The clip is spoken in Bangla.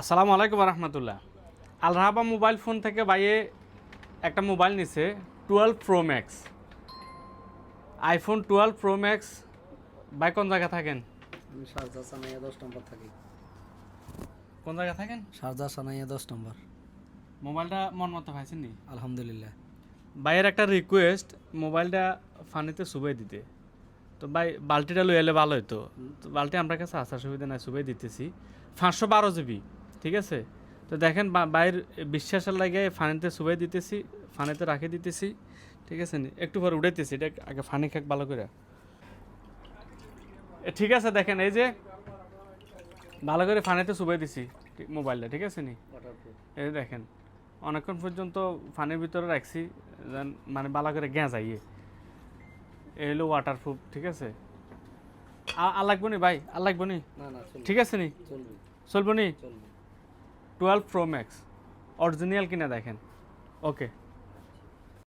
আসসালামু আলাইকুম রহমতুল্লাহ আলরাহাবা মোবাইল ফোন থেকে বাইয়ে একটা মোবাইল নিছে twelve pro max. IPhone twelve pro max by কোন জায়গা থাকেন? আমি শারজা সানাইয়া দশ নম্বর থাকি। কোন জায়গা থাকেন? শারজা সানাইয়া দশ নম্বর। মোবাইলটা মন মতো পাইছেন নি? আলহামদুলিল্লাহ। বাইয়ের একটা রিকোয়েস্ট মোবাইলটা ফানিতে সুবাই দিতে। তো ভাই বালতিটা লই এলে ভালো হতো তো বালতি আমার কাছে আসার সুবিধা নাই সুবাই দিতেছি। পাঁচশো বারো জিবি। ঠিক আছে? তো দেখেন বা- বাইরের বিশ্বাসের লাগে ফানিতে সুবাই দিতেছি ফানিতে রাখে দিতেছি ঠিক আছে নি? একটু পরে উঠাইতেছি এটা আগে ফানি খাক ভালো করে। এ, ঠিক আছে দেখেন এই যে ভালো করে ফানিতে সুবাই দিছি মোবাইলটা ঠিক আছে নি? এই দেখেন অনেকক্ষণ পর্যন্ত ফানির ভিতরে রাখছি মানে ভালো করে গ্যাঁ যাইয়ে এই হলো ওয়াটারপ্রুফ ঠিক আছে? আর লাগবো নি ভাই? আর লাগবো নি? ঠিক আছে নি? চলবে। নি? টুয়েলভ প্রো ম্যাক্স অরিজিনাল কিনা দেখেন ওকে